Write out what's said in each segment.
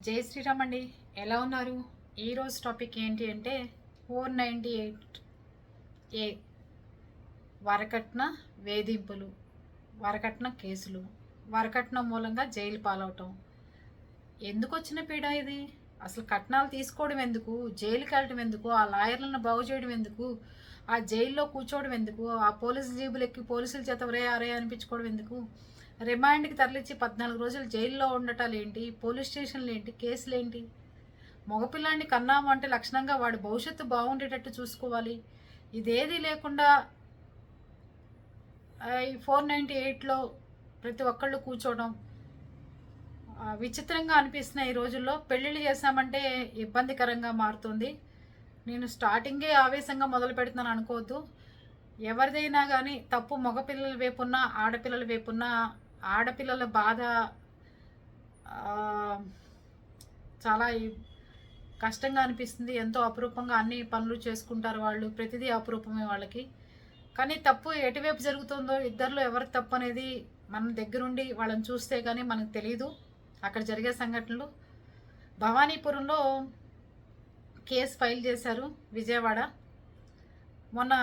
జై శ్రీరామ్ అండి. ఎలా ఉన్నారు? ఈరోజు టాపిక్ ఏంటి అంటే ఫోర్ నైంటీ ఎయిట్ ఏ వరకట్న వేధింపులు వరకట్న కేసులు వరకట్నం మూలంగా జైలు పాలవటం. ఎందుకు వచ్చిన పీడ ఇది? అసలు కట్నాలు తీసుకోవడం ఎందుకు? జైలుకి వెళ్ళడం ఎందుకు? ఆ లాయర్లను బాగు చేయడం ఎందుకు? ఆ జైల్లో కూర్చోవడం ఎందుకు? ఆ పోలీసు జీబులు ఎక్కి పోలీసుల చేత ఒరే అరే అనిపించుకోవడం ఎందుకు? రిమాండ్కి తరలించి పద్నాలుగు రోజులు జైల్లో ఉండటాలు ఏంటి పోలీస్ స్టేషన్లు ఏంటి కేసులు ఏంటి మగపిల్లాడిని కన్నాము అంటే లక్షణంగా వాడి భవిష్యత్తు బాగుండేటట్టు చూసుకోవాలి. ఇదేది లేకుండా ఈ ఫోర్ నైంటీ ఎయిట్లో ప్రతి ఒక్కళ్ళు కూర్చోవడం విచిత్రంగా అనిపిస్తున్నాయి ఈ రోజుల్లో పెళ్ళిళ్ళు చేశామంటే ఇబ్బందికరంగా మారుతుంది. నేను స్టార్టింగే ఆవేశంగా మొదలు పెడుతున్నాను అనుకోవద్దు. ఎవరిదైనా కానీ తప్పు మగపిల్లల వైపున్నా ఆడపిల్లల వైపున్నా ఆడపిల్లల బాధ చాలా కష్టంగా అనిపిస్తుంది. ఎంతో అపురూపంగా అన్ని పనులు చేసుకుంటారు వాళ్ళు. ప్రతిదీ అపురూపమే వాళ్ళకి. కానీ తప్పు ఎటువైపు జరుగుతుందో ఇద్దరిలో ఎవరు తప్పు అనేది మనం దగ్గరుండి వాళ్ళని చూస్తే కానీ మనకు తెలియదు అక్కడ జరిగే సంఘటనలు. భవానీపురంలో కేసు ఫైల్ చేశారు విజయవాడ. మొన్న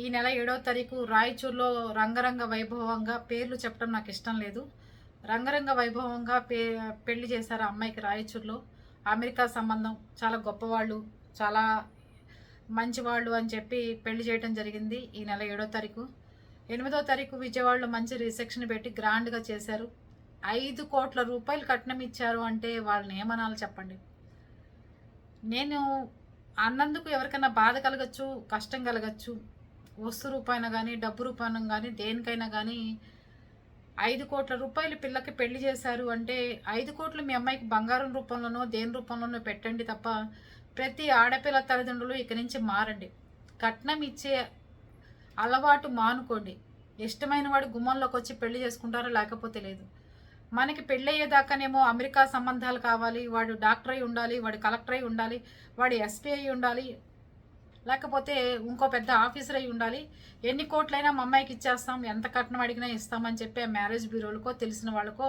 ఈ నెల ఏడవ తారీఖు రాయచూర్లో రంగరంగ వైభవంగా పేర్లు చెప్పడం నాకు ఇష్టం లేదు. రంగరంగ వైభవంగా పే పెళ్ళి చేశారు ఆ అమ్మాయికి రాయచూర్లో. అమెరికా సంబంధం చాలా గొప్పవాళ్ళు చాలా మంచివాళ్ళు అని చెప్పి పెళ్ళి చేయడం జరిగింది ఈ నెల ఏడో తారీఖు. ఎనిమిదో తారీఖు విజయవాడలో మంచి రిసెప్షన్ పెట్టి గ్రాండ్గా చేశారు. ఐదు కోట్ల రూపాయలు కట్నం ఇచ్చారు అంటే వాళ్ళని ఏమనాలి చెప్పండి. నేను అన్నందుకు ఎవరికైనా బాధ కలగచ్చు కష్టం కలగచ్చు వస్తు రూపాయన కానీ డబ్బు రూపాయన కానీ దేనికైనా కానీ ఐదు కోట్ల రూపాయలు పిల్లకి పెళ్ళి చేశారు అంటే ఐదు కోట్లు మీ అమ్మాయికి బంగారం రూపంలోనో దేని రూపంలోనో పెట్టండి తప్ప ప్రతి ఆడపిల్ల తల్లిదండ్రులు ఇక నుంచి మారండి. కట్నం ఇచ్చే అలవాటు మానుకోండి. ఇష్టమైన వాడు గుమ్మంలోకి వచ్చి పెళ్ళి చేసుకుంటారో లేకపోతే లేదు. మనకి పెళ్ళయ్యేదాకానేమో అమెరికా సంబంధాలు కావాలి వాడు డాక్టర్ అయి ఉండాలి వాడు కలెక్టర్ అయి ఉండాలి వాడు ఎస్పీ అయి ఉండాలి లేకపోతే ఇంకో పెద్ద ఆఫీసర్ అయి ఉండాలి. ఎన్ని కోట్లైనా మా అమ్మాయికి ఇచ్చేస్తాం ఎంత కట్నం అడిగినా ఇస్తామని చెప్పి ఆ మ్యారేజ్ బ్యూరోలకో తెలిసిన వాళ్ళకో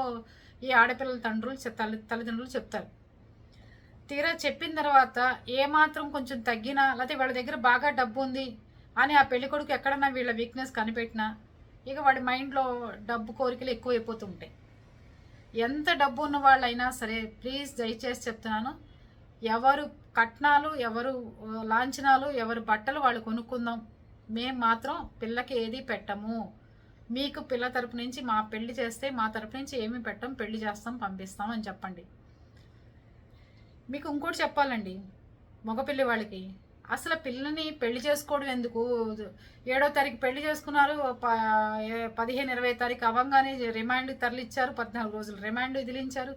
ఈ ఆడపిల్లల తండ్రులు తల్లి తల్లిదండ్రులు చెప్తారు. తీరా చెప్పిన తర్వాత ఏమాత్రం కొంచెం తగ్గినా లేకపోతే వాళ్ళ దగ్గర బాగా డబ్బు ఉంది అని ఆ పెళ్ళి కొడుకు ఎక్కడన్నా వీళ్ళ వీక్నెస్ కనిపెట్టినా ఇక వాడి మైండ్లో డబ్బు కోరికలు ఎక్కువైపోతూ ఉంటాయి ఎంత డబ్బు ఉన్న వాళ్ళైనా సరే ప్లీజ్ దయచేసి చెప్తున్నాను ఎవరు కట్నాలు ఎవరు లాంఛనాలు ఎవరు బట్టలు వాళ్ళు కొనుక్కుందాం. మేం మాత్రం పిల్లకి ఏది పెట్టము. మీకు పిల్ల తరపు నుంచి మా పెళ్ళి చేస్తే మా తరపు నుంచి ఏమి పెట్టం పెళ్ళి చేస్తాం పంపిస్తాం అని చెప్పండి. మీకు ఇంకోటి చెప్పాలండి మగపిల్లి వాళ్ళకి. అసలు పిల్లని పెళ్ళి చేసుకోవడం ఎందుకు? ఏడో తారీఖు పెళ్ళి చేసుకున్నారు పదిహేను ఇరవై తారీఖు అవ్వంగానే రిమాండ్ తరలిచ్చారు పద్నాలుగు రోజులు రిమాండ్ విదిలించారు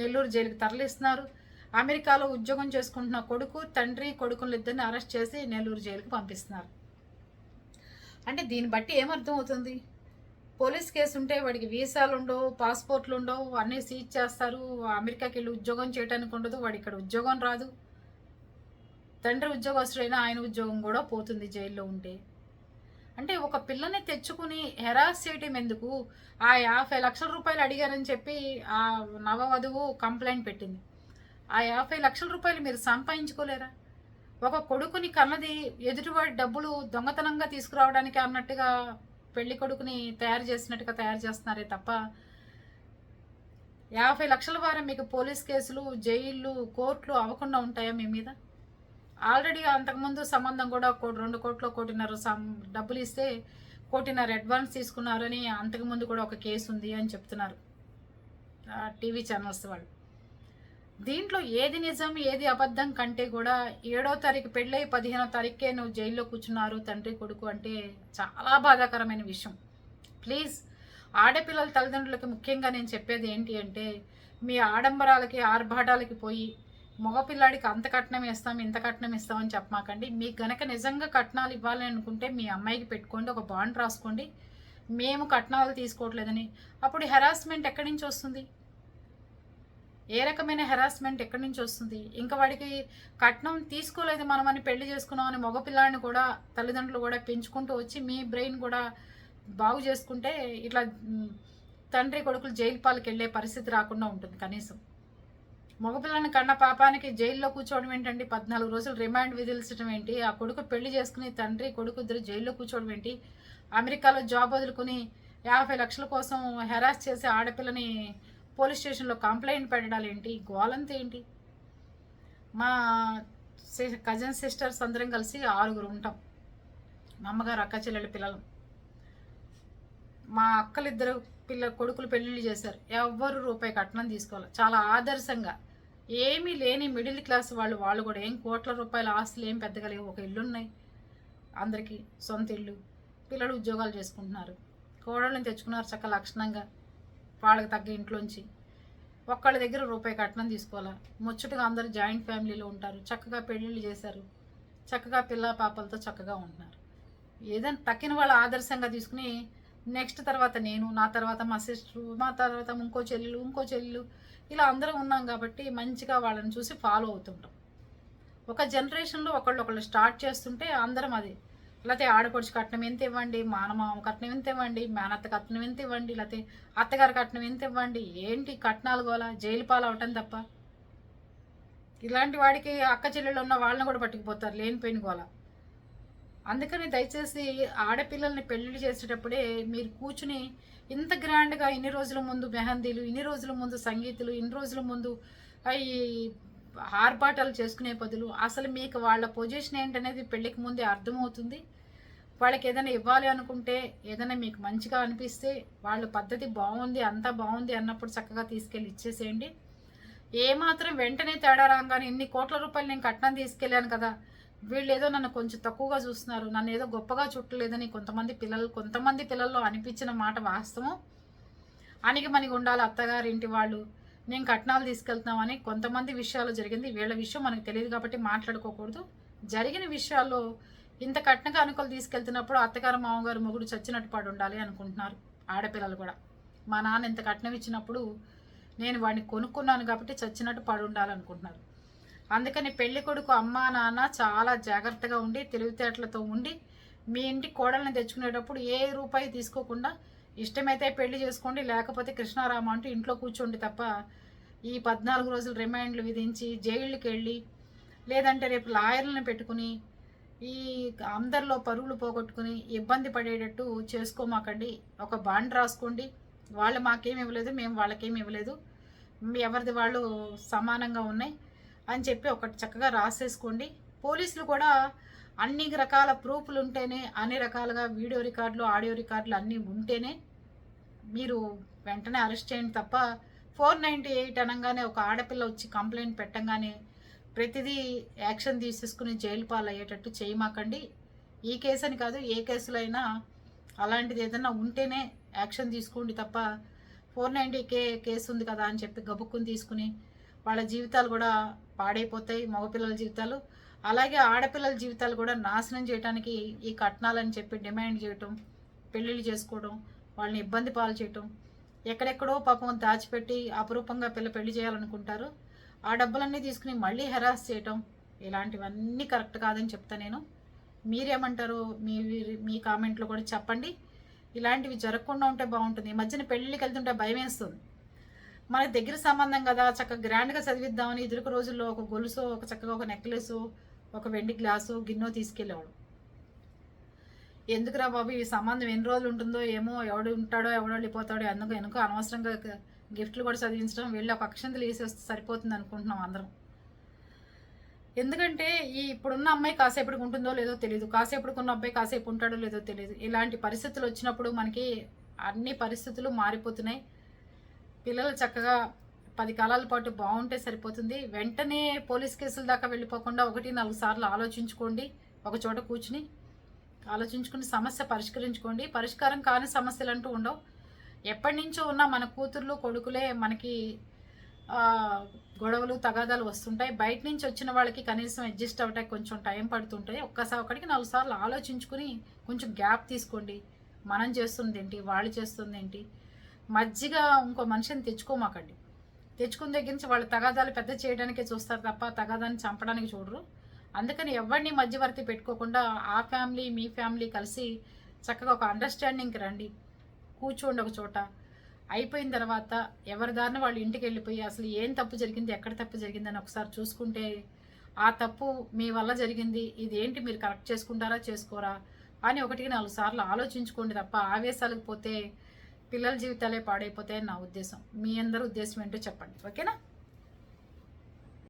నెల్లూరు జైలుకి తరలిస్తున్నారు. అమెరికాలో ఉద్యోగం చేసుకుంటున్న కొడుకు తండ్రి కొడుకులు ఇద్దరిని అరెస్ట్ చేసి నెల్లూరు జైలుకు పంపిస్తున్నారు. అంటే దీన్ని బట్టి ఏమర్థం అవుతుంది పోలీస్ కేసు ఉంటే వాడికి వీసాలు ఉండవు పాస్పోర్ట్లు ఉండవు అన్నీ సీజ్ చేస్తారు అమెరికాకి వెళ్ళి ఉద్యోగం చేయడానికి ఉండదు వాడి ఇక్కడ ఉద్యోగం రాదు. తండ్రి ఉద్యోగస్తుడైనా ఆయన ఉద్యోగం కూడా పోతుంది జైల్లో ఉంటే. అంటే ఒక పిల్లని తెచ్చుకుని హెరాస్ చేయటం ఎందుకు? ఆ యాభై లక్షల రూపాయలు అడిగారని చెప్పి ఆ నవవధువు కంప్లైంట్ పెట్టింది. ఆ యాభై లక్షల రూపాయలు మీరు సంపాదించుకోలేరా? ఒక కొడుకుని కన్నది ఎదుటివాడి డబ్బులు దొంగతనంగా తీసుకురావడానికి అన్నట్టుగా పెళ్ళి కొడుకుని తయారు చేసినట్టుగా తయారు చేస్తున్నారే తప్ప యాభై లక్షల వారం మీకు పోలీస్ కేసులు జైళ్ళు కోర్టులు అవ్వకుండా ఉంటాయా మీ మీద? ఆల్రెడీ అంతకుముందు సంబంధం కూడా కో- రెండు కోట్లు కోటిన్నర సం డబ్బులు ఇస్తే కోటిన్నర అడ్వాన్స్ తీసుకున్నారని అంతకుముందు కూడా ఒక కేసు ఉంది అని చెప్తున్నారు. టీవీ ఛానల్స్ వాళ్ళు. దీంట్లో ఏది నిజం ఏది అబద్ధం కంటే కూడా ఏడో తారీఖు పెళ్ళై పదిహేనో తారీఖుకే నువ్వు జైల్లో కూర్చున్నారు తండ్రి కొడుకు అంటే చాలా బాధాకరమైన విషయం. ప్లీజ్ ఆడపిల్లల తల్లిదండ్రులకి ముఖ్యంగా నేను చెప్పేది ఏంటి అంటే మీ ఆడంబరాలకి ఆర్భాటాలకి పోయి మగపిల్లాడికి అంత కట్నం ఇస్తాం ఇంత కట్నం ఇస్తాం అని చెప్పమాకండి. మీకు గనక నిజంగా కట్నాలు ఇవ్వాలని అనుకుంటే మీ అమ్మాయికి పెట్టుకోండి ఒక బాండ్ రాసుకోండి. మేము కట్నాలు తీసుకోవట్లేదని. అప్పుడు హెరాస్మెంట్ ఎక్కడి నుంచి వస్తుంది? ఏ రకమైన హెరాస్మెంట్ ఎక్కడి నుంచి వస్తుంది? ఇంకా వాడికి కట్నం తీసుకోలేదు మనమని పెళ్ళి చేసుకున్నాం అని మగపిల్లాడిని కూడా తల్లిదండ్రులు కూడా పెంచుకుంటూ వచ్చి మీ బ్రెయిన్ కూడా బాగు చేసుకుంటే ఇట్లా తండ్రి కొడుకులు జైలు పాలకి వెళ్ళే పరిస్థితి రాకుండా ఉంటుంది కనీసం. మగపిల్లని కన్న పాపానికి జైల్లో కూర్చోవడం ఏంటండి? పద్నాలుగు రోజులు రిమాండ్ విధించడం ఏంటి? ఆ కొడుకు పెళ్ళి చేసుకుని తండ్రి కొడుకు ఇద్దరు జైల్లో కూర్చోవడం ఏంటి? అమెరికాలో జాబ్ వదులుకుని యాభై లక్షల కోసం హెరాస్ చేసే ఆడపిల్లని పోలీస్ స్టేషన్లో కంప్లైంట్ పెట్టడాలు ఏంటి? గోలంత ఏంటి? మా కజిన్ సిస్టర్స్ అందరం కలిసి ఆరుగురు ఉంటాం. మా అమ్మగారు అక్క చెల్లెళ్ళ పిల్లలు. మా అక్కలిద్దరు పిల్ల కొడుకులు పెళ్ళిళ్ళు చేశారు. ఎవ్వరు రూపాయి కట్నం తీసుకోవాలి. చాలా ఆదర్శంగా. ఏమీ లేని మిడిల్ క్లాస్ వాళ్ళు వాళ్ళు కూడా ఏం కోట్ల రూపాయల ఆస్తులు ఏం పెద్దగా లేవు. ఒక ఇల్లు ఉన్నాయి. అందరికీ సొంత ఇల్లు. పిల్లలు ఉద్యోగాలు చేసుకుంటున్నారు. కోడళ్ళని తెచ్చుకున్నారు చక్క లక్షణంగా. వాళ్ళకి తగ్గ ఇంట్లోంచి. ఒక్కళ్ళ దగ్గర రూపాయి కట్నం తీసుకోవాలా? ముచ్చటగా అందరూ జాయింట్ ఫ్యామిలీలో ఉంటారు. చక్కగా పెళ్ళిళ్ళు చేశారు. చక్కగా పిల్ల పాపలతో చక్కగా ఉంటున్నారు. ఏదైనా తక్కిన వాళ్ళ ఆదర్శంగా తీసుకుని నెక్స్ట్ తర్వాత నేను నా తర్వాత మా సిస్టర్ మా తర్వాత ఇంకో చెల్లెలు ఇంకో చెల్లెలు ఇలా అందరం ఉన్నాం కాబట్టి మంచిగా వాళ్ళని చూసి ఫాలో అవుతుంటాం. ఒక జనరేషన్లో ఒకళ్ళు ఒకళ్ళు స్టార్ట్ చేస్తుంటే అందరం అది. లేకపోతే ఆడపడుచు కట్నం ఎంత ఇవ్వండి? మానమామ కట్నం ఎంత ఇవ్వండి? మేనత్త కట్నం ఎంత ఇవ్వండి? లేకపోతే అత్తగారి కట్నం ఎంత ఇవ్వండి? ఏంటి కట్నాలు గోలా? జైలు పాలు అవటం తప్ప? ఇలాంటి వాడికి అక్క చెల్లెళ్ళు ఉన్న వాళ్ళని కూడా పట్టుకుపోతారు లేనిపోయిన గోలా. అందుకని దయచేసి ఆడపిల్లల్ని పెళ్ళి చేసేటప్పుడే మీరు కూర్చుని ఇంత గ్రాండ్గా ఇన్ని రోజుల ముందు మెహందీలు ఇన్ని రోజుల ముందు సంగీతులు ఇన్ని రోజుల ముందు ఈ ఆర్భాటాలు చేసుకునే బదులు అసలు మీకు వాళ్ళ పొజిషన్ ఏంటనేది పెళ్ళికి ముందే అర్థమవుతుంది. వాళ్ళకి ఏదైనా ఇవ్వాలి అనుకుంటే ఏదైనా మీకు మంచిగా అనిపిస్తే వాళ్ళ పద్ధతి బాగుంది అంతా బాగుంది అన్నప్పుడు చక్కగా తీసుకెళ్ళి ఇచ్చేసేయండి. ఏమాత్రం వెంటనే తేడా రాగానే ఇన్ని కోట్ల రూపాయలు నేను కట్నం తీసుకెళ్ళాను కదా వీళ్ళు ఏదో నన్ను కొంచెం తక్కువగా చూస్తున్నారు నన్ను ఏదో గొప్పగా చుట్టలేదని కొంతమంది పిల్లలు కొంతమంది పిల్లల్లో అనిపించిన మాట వాస్తవం. అనికి మనకి ఉండాలి అత్తగారి ఇంటి వాళ్ళు. నేను కట్నాలు తీసుకెళ్తున్నామని కొంతమంది విషయాలు జరిగింది వీళ్ళ విషయం మనకు తెలియదు కాబట్టి మాట్లాడుకోకూడదు. జరిగిన విషయాల్లో ఇంత కట్న కానుకలు తీసుకెళ్తున్నప్పుడు అత్తగారు మామగారు మొగుడు చచ్చినట్టు పడి ఉండాలి అనుకుంటున్నారు ఆడపిల్లలు కూడా. మా నాన్న ఇంత కట్నం ఇచ్చినప్పుడు నేను వాడిని కొనుక్కున్నాను కాబట్టి చచ్చినట్టు పడి ఉండాలనుకుంటున్నారు. అందుకని పెళ్ళి కొడుకు అమ్మ నాన్న చాలా జాగ్రత్తగా ఉండి తెలివితేటలతో ఉండి మీ ఇంటి కోడల్ని తెచ్చుకునేటప్పుడు ఏ రూపాయి తీసుకోకుండా ఇష్టమైతే పెళ్ళి చేసుకోండి లేకపోతే కృష్ణారామ అంటూ ఇంట్లో కూర్చోండి తప్ప ఈ పద్నాలుగు రోజులు రిమైండ్లు విధించి జైళ్ళకి వెళ్ళి లేదంటే రేపు లాయర్లను పెట్టుకుని ఈ అందరిలో పరుగులు పోగొట్టుకుని ఇబ్బంది పడేటట్టు చేసుకోమాకండి. ఒక బాండ్ రాసుకోండి. వాళ్ళు మాకేమి ఇవ్వలేదు మేము వాళ్ళకేమి ఇవ్వలేదు. ఎవరిది వాళ్ళు సమానంగా ఉన్నాయి అని చెప్పి ఒకటి చక్కగా రాసేసుకోండి. పోలీసులు కూడా అన్ని రకాల ప్రూఫ్లు ఉంటేనే అన్ని రకాలుగా వీడియో రికార్డులు ఆడియో రికార్డులు అన్నీ ఉంటేనే మీరు వెంటనే అరెస్ట్ చేయండి తప్ప ఫోర్ నైంటీ ఎయిట్ అనగానే ఒక ఆడపిల్ల వచ్చి కంప్లైంట్ పెట్టంగానే ప్రతిదీ యాక్షన్ తీసేసుకుని జైలు పాలు అయ్యేటట్టు చేయమాకండి. ఈ కేసు అని కాదు ఏ కేసులో అయినా అలాంటిది ఏదైనా ఉంటేనే యాక్షన్ తీసుకోండి తప్ప ఫోర్ నైంటీ కే కేసు ఉంది కదా అని చెప్పి గబుక్కుని తీసుకుని వాళ్ళ జీవితాలు కూడా పాడైపోతాయి మగపిల్లల జీవితాలు. అలాగే ఆడపిల్లల జీవితాలు కూడా నాశనం చేయడానికి ఈ కట్నాలని చెప్పి డిమాండ్ చేయటం పెళ్ళిళ్ళు చేసుకోవడం వాళ్ళని ఇబ్బంది పాలు చేయటం ఎక్కడెక్కడో పాపం దాచిపెట్టి అపురూపంగా పిల్ల పెళ్ళి చేయాలనుకుంటారు. ఆ డబ్బులన్నీ తీసుకుని మళ్ళీ హెరాస్ చేయటం ఇలాంటివన్నీ కరెక్ట్ కాదని చెప్తా నేను. మీరేమంటారు? మీ మీ కామెంట్లో కూడా చెప్పండి. ఇలాంటివి జరగకుండా ఉంటే బాగుంటుంది. ఈ మధ్యన పెళ్ళికి వెళ్తుంటే భయం వేస్తుంది. మనకి దగ్గర సంబంధం కదా చక్కగా గ్రాండ్గా చదివిద్దామని ఎదురుకు రోజుల్లో ఒక గొలుసు ఒక చక్కగా ఒక నెక్లెస్ ఒక వెండి గ్లాసు గిన్నె తీసుకెళ్ళేవాడు. ఎందుకురా బాబు ఈ సంబంధం ఎన్ని రోజులు ఉంటుందో ఏమో ఎవడు ఉంటాడో ఎవడో వెళ్ళిపోతాడో ఎందుకు ఎందుకు అనవసరంగా గిఫ్ట్లు కూడా చదివించడం వెళ్ళి ఒక అక్షంతలు వేసేస్తే సరిపోతుంది అనుకుంటున్నాం అందరం. ఎందుకంటే ఈ ఇప్పుడున్న అమ్మాయి కాసేపటికి ఉంటుందో లేదో తెలియదు కాసేపటికి ఉన్న అబ్బాయి కాసేపు ఉంటాడో లేదో తెలియదు ఇలాంటి పరిస్థితులు వచ్చినప్పుడు మనకి అన్ని పరిస్థితులు మారిపోతున్నాయి. పిల్లలు చక్కగా పది కాలాల పాటు బాగుంటే సరిపోతుంది. వెంటనే పోలీస్ కేసుల దాకా వెళ్ళిపోకుండా ఒకటి నాలుగు సార్లు ఆలోచించుకోండి. ఒక చోట కూర్చుని ఆలోచించుకుని సమస్య పరిష్కరించుకోండి. పరిష్కారం కాని సమస్యలు అంటూ ఉండవు. ఎప్పటి నుంచో ఉన్న మన కూతుర్లు కొడుకులే మనకి గొడవలు తగాదాలు వస్తుంటాయి. బయట నుంచి వచ్చిన వాళ్ళకి కనీసం అడ్జస్ట్ అవ్వటానికి కొంచెం టైం పడుతుంటాయి. ఒక్కసారి ఒకటికి నాలుగు సార్లు ఆలోచించుకుని కొంచెం గ్యాప్ తీసుకోండి. మనం చేస్తుంది ఏంటి? వాళ్ళు చేస్తుంది ఏంటి? మజ్జిగ ఇంకో మనిషిని తెచ్చుకోమాకండి. తెచ్చుకున్న దగ్గర నుంచి వాళ్ళు తగాదాలు పెద్ద చేయడానికే చూస్తారు తప్ప తగాదాన్ని చంపడానికి చూడరు. అందుకని ఎవరిని మధ్యవర్తి పెట్టుకోకుండా ఆ ఫ్యామిలీ మీ ఫ్యామిలీ కలిసి చక్కగా ఒక అండర్స్టాండింగ్కి రండి. కూర్చోండి ఒక చోట. అయిపోయిన తర్వాత ఎవరి దారిన వాళ్ళు ఇంటికి వెళ్ళిపోయి అసలు ఏం తప్పు జరిగింది ఎక్కడ తప్పు జరిగిందని ఒకసారి చూసుకుంటే ఆ తప్పు మీ వల్ల జరిగింది ఇదేంటి మీరు కరెక్ట్ చేసుకుంటారా చేసుకోరా అని ఒకటికి నాలుగు సార్లు ఆలోచించుకోండి తప్ప ఆవేశాలకు పోతే పిల్లల జీవితాలే పాడైపోతాయని నా ఉద్దేశం. మీ అందరి ఉద్దేశం ఏంటో చెప్పండి. ఓకేనా?